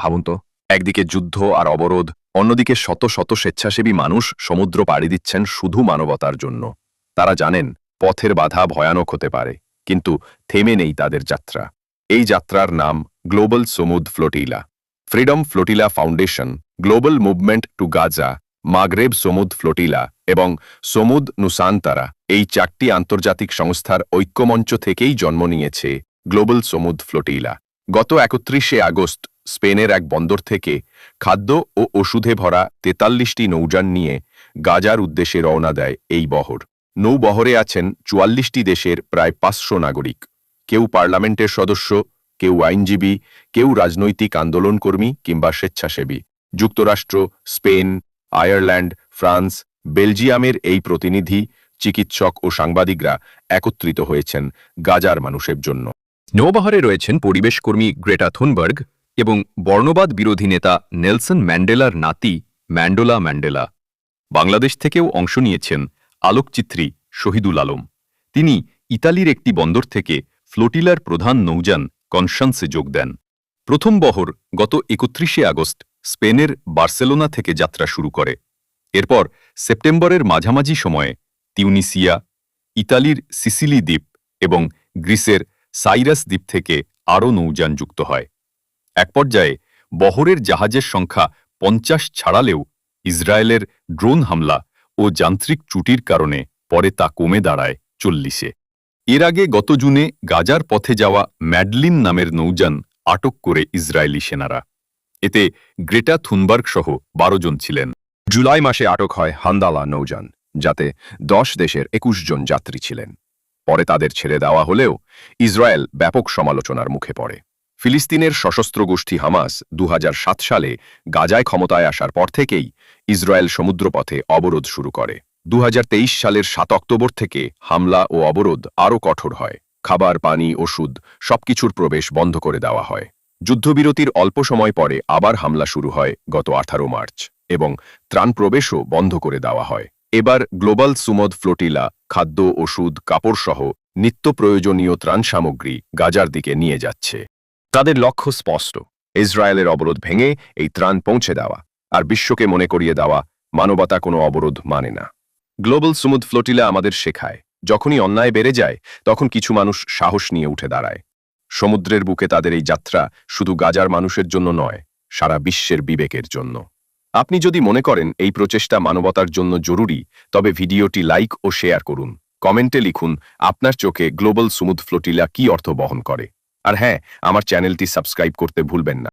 ভাবুন তো, একদিকে যুদ্ধ আর অবরোধ, অন্যদিকে শত শত স্বেচ্ছাসেবী মানুষ সমুদ্র পাড়ি দিচ্ছেন শুধু মানবতার জন্য। তারা জানেন, পথের বাধা ভয়ানক হতে পারে, কিন্তু থেমে নেই তাদের যাত্রা। এই যাত্রার নাম Global Sumud Flotilla. Freedom Flotilla Foundation, Global Movement to Gaza, Maghreb Sumud Flotilla এবং সমুদ নুসান্তারা এই চারটি আন্তর্জাতিক সংস্থার ঐক্যমঞ্চ থেকেই জন্ম নিয়েছে গ্লোবাল সমুদ ফ্লোটিলা। গত একত্রিশে আগস্ট স্পেনের এক বন্দর থেকে খাদ্য ও ওষুধে ভরা তেতাল্লিশটি নৌযান নিয়ে গাজার উদ্দেশ্যে রওনা দেয় এই বহর। নৌবহরে আছেন চুয়াল্লিশটি দেশের প্রায় পাঁচশো নাগরিক। কেউ পার্লামেন্টের সদস্য, কেউ আইনজীবী, কেউ রাজনৈতিক আন্দোলনকর্মী কিংবা স্বেচ্ছাসেবী। যুক্তরাষ্ট্র, স্পেন, আয়ারল্যান্ড, ফ্রান্স, বেলজিয়ামের এই প্রতিনিধি, চিকিৎসক ও সাংবাদিকরা একত্রিত হয়েছেন গাজার মানুষের জন্য। নৌবহরে রয়েছেন পরিবেশকর্মী গ্রেটা থুনবার্গ এবং বর্ণবাদ বিরোধী নেতা নেলসন ম্যান্ডেলার নাতি ম্যান্ডোলা ম্যান্ডেলা। বাংলাদেশ থেকেও অংশ নিয়েছেন আলোকচিত্রী শহীদুল আলম। তিনি ইতালির একটি বন্দর থেকে ফ্লোটিলার প্রধান নৌযান কনসান্সে যোগ দেন। প্রথম বহর গত একত্রিশে আগস্ট স্পেনের বার্সেলোনা থেকে যাত্রা শুরু করে। এরপর সেপ্টেম্বরের মাঝামাঝি সময়ে তিউনিসিয়া, ইতালির সিসিলি দ্বীপ এবং গ্রিসের সাইরাস দ্বীপ থেকে আরও নৌযান যুক্ত হয়। এক পর্যায়ে বহরের জাহাজের সংখ্যা পঞ্চাশ ছাড়ালেও ইসরায়েলের ড্রোন হামলা ও যান্ত্রিক ত্রুটির কারণে পরে তা কমে দাঁড়ায় চল্লিশে। এর আগে গত জুনে গাজার পথে যাওয়া ম্যাডলিন নামের নৌযান আটক করে ইসরায়েলি সেনারা। এতে গ্রেটা থুনবার্গ সহ বারো জন ছিলেন। জুলাই মাসে আটক হয় হান্দালা নৌযান, যাতে দশ দেশের একুশ জন যাত্রী ছিলেন। পরে তাদের ছেড়ে দেওয়া হলেও ইসরায়েল ব্যাপক সমালোচনার মুখে পড়ে। ফিলিস্তিনের সশস্ত্র গোষ্ঠী হামাস দু হাজার সাত সালে গাজায় ক্ষমতায় আসার পর থেকেই ইসরায়েল সমুদ্রপথে অবরোধ শুরু করে। দু হাজার তেইশ সালের সাত অক্টোবর থেকে হামলা ও অবরোধ আরও কঠোর হয়। খাবার, পানি, ওষুধ সবকিছুর প্রবেশ বন্ধ করে দেওয়া হয়। যুদ্ধবিরতির অল্প সময় পরে আবার হামলা শুরু হয় গত আঠারো মার্চ এবং ত্রাণ প্রবেশও বন্ধ করে দেওয়া হয়। এবার গ্লোবাল সুমদ ফ্লোটিলা, খাদ্য, ওষুধ, কাপড়সহ নিত্য প্রয়োজনীয় ত্রাণ সামগ্রী গাজার দিকে নিয়ে যাচ্ছে। তাদের লক্ষ্য স্পষ্ট। ইসরায়েলের অবরোধ ভেঙে এই ত্রাণ পৌঁছে দেওয়া, আর বিশ্বকে মনে করিয়ে দেওয়া মানবতা কোনো অবরোধ মানে না। গ্লোবাল সুমুদ ফ্লোটিলা আমাদের শেখায়, যখনই অন্যায় বেড়ে যায়, তখন কিছু মানুষ সাহস নিয়ে উঠে দাঁড়ায়। সমুদ্রের বুকে তাদের এই যাত্রা শুধু গাজার মানুষের জন্য নয়, সারা বিশ্বের বিবেকের জন্য। আপনি যদি মনে করেন এই প্রচেষ্টা মানবতার জন্য জরুরি, তবে ভিডিওটি লাইক ও শেয়ার করুন। কমেন্টে লিখুন, আপনার চোখে গ্লোবাল সুমুদ ফ্লোটিলা কি অর্থ বহন করে? আর হ্যাঁ আমার চ্যানেলটি সাবস্ক্রাইব করতে ভুলবেন না